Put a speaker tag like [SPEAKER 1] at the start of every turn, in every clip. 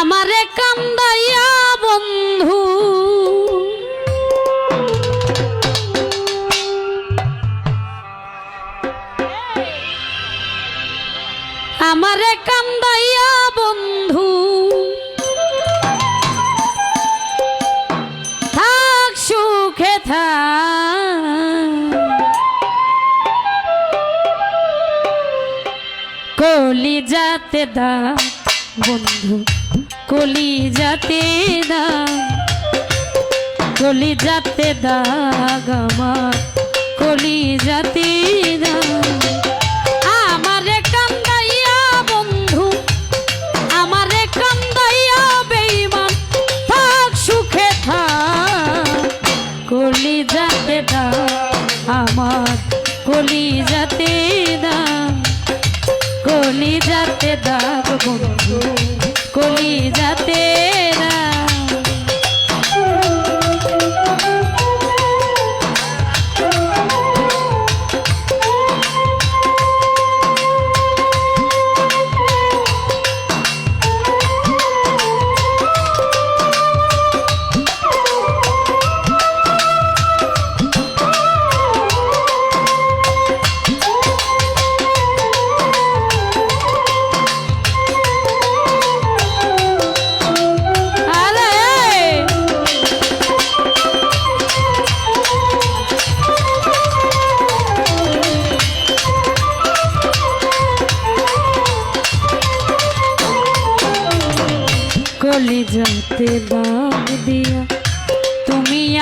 [SPEAKER 1] আমারে কান্দাইয়া বন্ধু। আমারে কান্দাইয়া বন্ধু। থাক সুখে থাক। কলি যাতে দা বন্ধু। কলি যাতে দা কলি যাতে দাগ। আমার কলি যাতে দা আমারে কান্দাইয়া বন্ধু সুখে কলি যাতে আমার কলি যাতে দা কলি যাতে দাগ বন্ধু।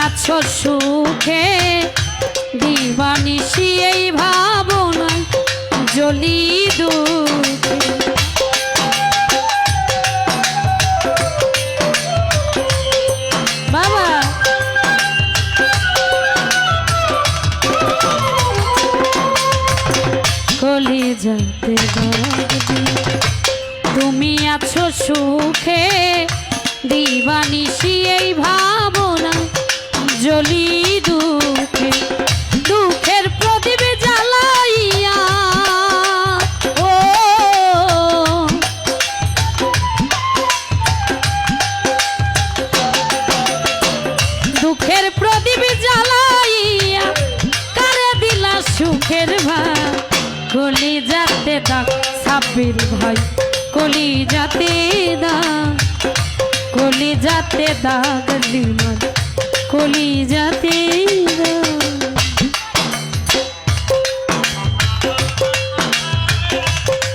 [SPEAKER 1] আছো সুখে? দিবানিসি এই ভাবনায় জ্বলি দুঃখে বাবা। কলি যাতে তুমি আছো সুখে? দিবানিসি এই ভাবনা জ্বলি দুঃখে, দুঃখের প্রদীপ জ্বালাইয়া, ও। দুঃখের প্রদীপ জ্বালাইয়া, কারে দিলা সুখের ভাই কলি যাতে দাগ সাব্বির ভাই কলি যাতে দাগ কলি যাতে দাগ লিমান কলি যাতে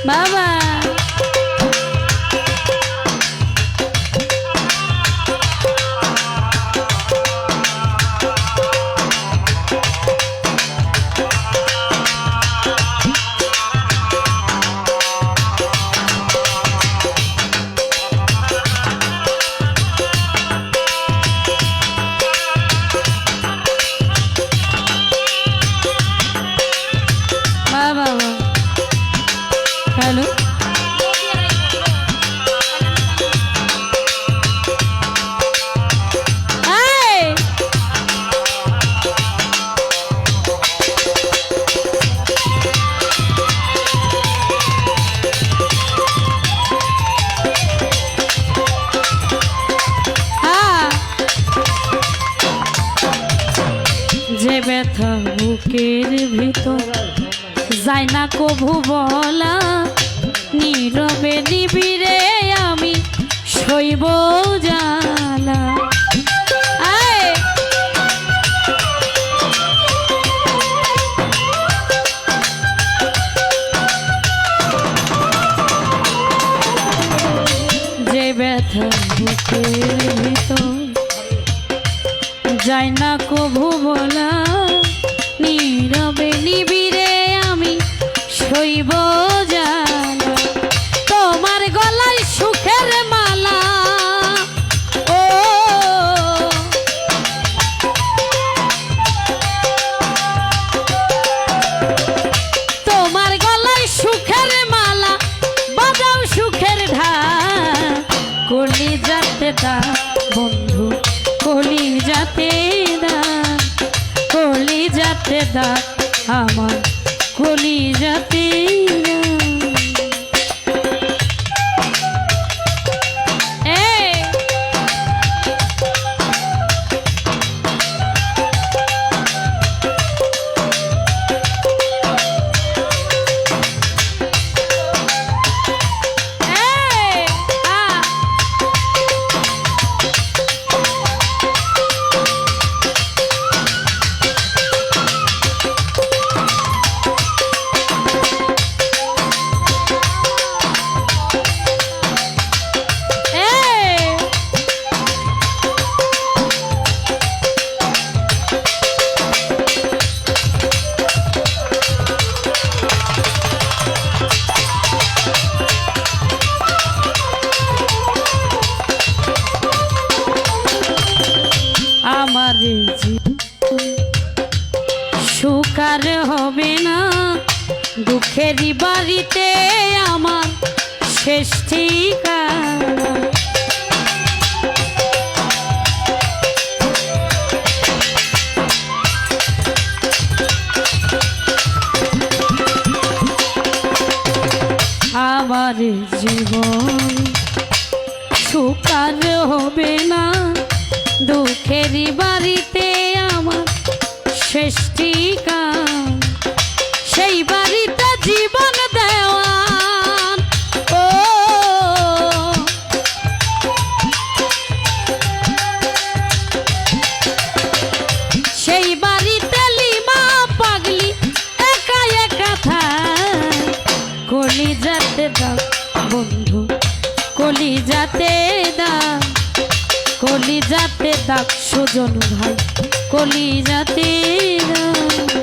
[SPEAKER 1] বাবা কভু বলা নীরবে নিবিরে আমি শৈব জালা দা বন্ধু কলি যাতে দা কলি যাতে দা আমার কলি যাতে আমার সুকার হবে না দুঃখের বাড়িতে আমার শেষ ঠিকানা। আমার জীবন সুকার হবে না দুঃখেরই বাড়িতে আমার শেষ ঠিকান। সেই বাড়িতে জীবন দেওয়ান। ও। সেই বাড়িতে পাগলি একা একা থাক যাতে দাও বন্ধু কলি যাতে দাও। কলি যাতে দাও সুজন ভাই। কলি যাতে দাও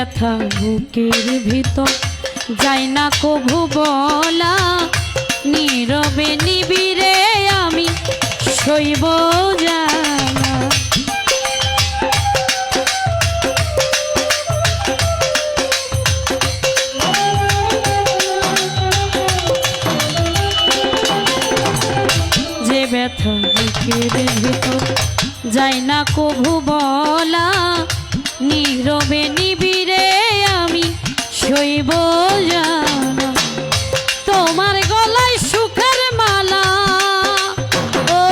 [SPEAKER 1] ব্যথা বুকের ভিতর। যাই না কভু বলা, নীরবে নিবিরে আমি শৈব যে ব্যথা বুকের ভিতর, যাই না কভু বলা নীরবে নিবিরে আমি শৈব জানা। তোমার গলায় সুখের মালা। ও,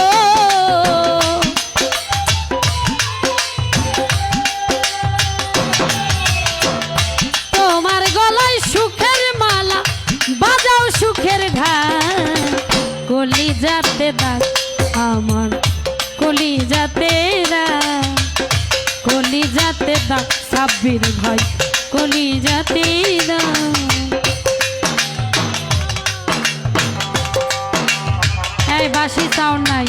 [SPEAKER 1] তোমার গলায় সুখের মালা, বাজাও সুখের ঢাল কলি যাতে দাগ যাতে দা সাব্বির ভাই কলি যাতে দা। এই বাসি সাউন্ড নাই।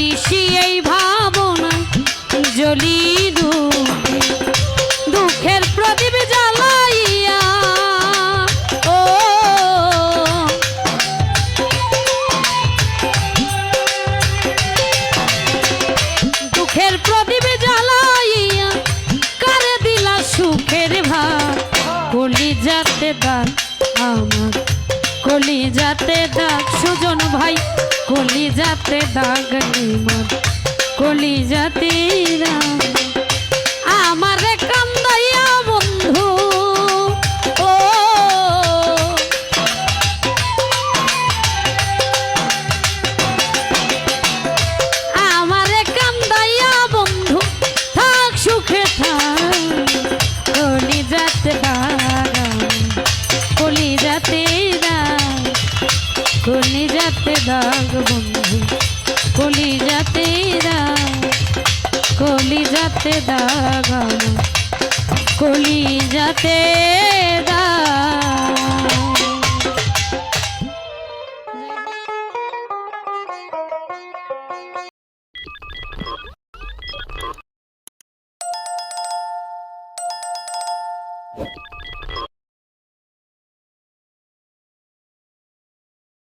[SPEAKER 1] দিবানিশি এই ভাবনা জলি দুঃখে দুঃখের প্রদীপ জ্বালাইয়া, ও, দুঃখের প্রদীপ জ্বালাইয়া, কারে দিলা সুখের ভাব? কলি যাতে দাগ আমার কলি যাতে দাগ সুজন ভাই কলি যাতে দাগ কলিজাতে আমার কান্দাইয়া দাগাম কলি যাতে